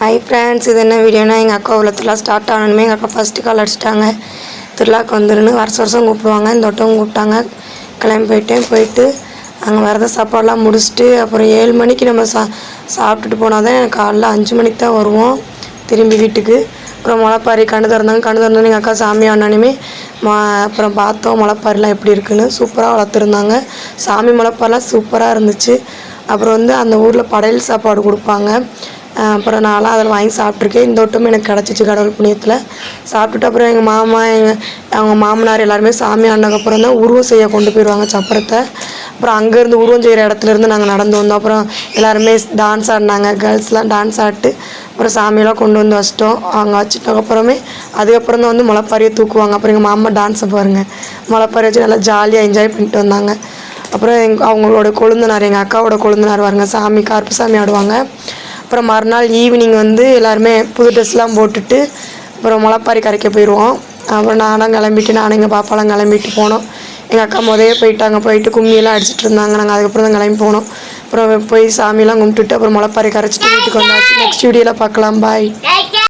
Hi friends இது என்ன வீடியோனா எங்கள் அக்கா உள்ள திருவிழா ஸ்டார்ட் ஆனணுமே எங்கள் அக்கா ஃபஸ்ட்டு கால் அடிச்சிட்டாங்க. திருவிழாக்கு வந்துருன்னு வருஷம் வருஷம் கூப்பிடுவாங்க. இந்த வட்டம் கூப்பிட்டாங்க. கிளம்பி போயிட்டேன் போயிட்டு அங்கே வரத சாப்பாடெலாம் முடிச்சுட்டு அப்புறம் ஏழு மணிக்கு நம்ம சா சாப்பிட்டுட்டு போனால் தான் எனக்கு காலைல அஞ்சு மணிக்கு தான் வருவோம். திரும்பி வீட்டுக்கு. அப்புறம் முளைப்பாரி கண்டு திறந்தாங்க. கண்டு திறந்தோன்னு எங்கள் அக்கா சாமி ஆனாலுமே மா அப்புறம் பார்த்தோம் முளைப்பாரிலாம் எப்படி இருக்குன்னு. சூப்பராக வளர்த்துருந்தாங்க. சாமி முளைப்பாரிலாம் சூப்பராக இருந்துச்சு. அப்புறம் வந்து அந்த ஊரில் படையல் சாப்பாடு கொடுப்பாங்க. அப்புறம் நான்லாம் அதில் வாங்கி சாப்பிட்ருக்கேன் இந்த ஒட்டும் எனக்கு கிடச்சிச்சு கடவுள் புண்ணியத்தில். சாப்பிட்டுட்டு அப்புறம் எங்கள் மாமா எங்கள் அவங்க மாமனார் எல்லாருமே சாமி ஆனதுக்கப்புறம் தான் உருவம் செய்ய கொண்டு போயிடுவாங்க சப்பரத்தை. அப்புறம் அங்கேருந்து உருவம் செய்கிற இடத்துலேருந்து நாங்கள் நடந்து வந்தோம். அப்புறம் எல்லாருமே டான்ஸ் ஆடினாங்க. கேர்ள்ஸ்லாம் டான்ஸ் ஆடிட்டு அப்புறம் சாமியெல்லாம் கொண்டு வந்து வச்சிட்டோம். அவங்க வச்சிட்டதுக்கப்புறமே அதுக்கப்புறம் தான் வந்து முளைப்பாரியை தூக்குவாங்க. அப்புறம் எங்கள் மாமா டான்ஸை பாருங்கள் முளைப்பாரி வச்சு நல்லா ஜாலியாக என்ஜாய் பண்ணிட்டு வந்தாங்க. அப்புறம் எங் அவங்களோட கொழுந்தனார் எங்கள் அக்காவோட கொழுந்தனார் வருங்க சாமி கருப்பு சாமி ஆடுவாங்க. அப்புறம் மறுநாள் ஈவினிங் வந்து எல்லாருமே புது ட்ரெஸ்லாம் போட்டுட்டு அப்புறம் முளப்பாரி கரைக்க போயிடுவோம் அப்புறம் நானும் கிளம்பிட்டு நானும் எங்கள் பாப்பாலாம் கிளம்பிட்டு போனோம். எங்கள் அக்கா முதவே போயிட்டாங்க போயிட்டு கும்மியெல்லாம் அடிச்சிட்டு இருந்தாங்க. நாங்கள் அதுக்கப்புறம் தான் கிளம்பி போனோம். அப்புறம் போய் சாமியெல்லாம் கும்பிட்டுட்டு அப்புறம் முளப்பாரி கரைச்சிட்டு வீட்டுக்கு வந்தாச்சு. நெக்ஸ்ட் வீடியோவில் பார்க்கலாம். பாய்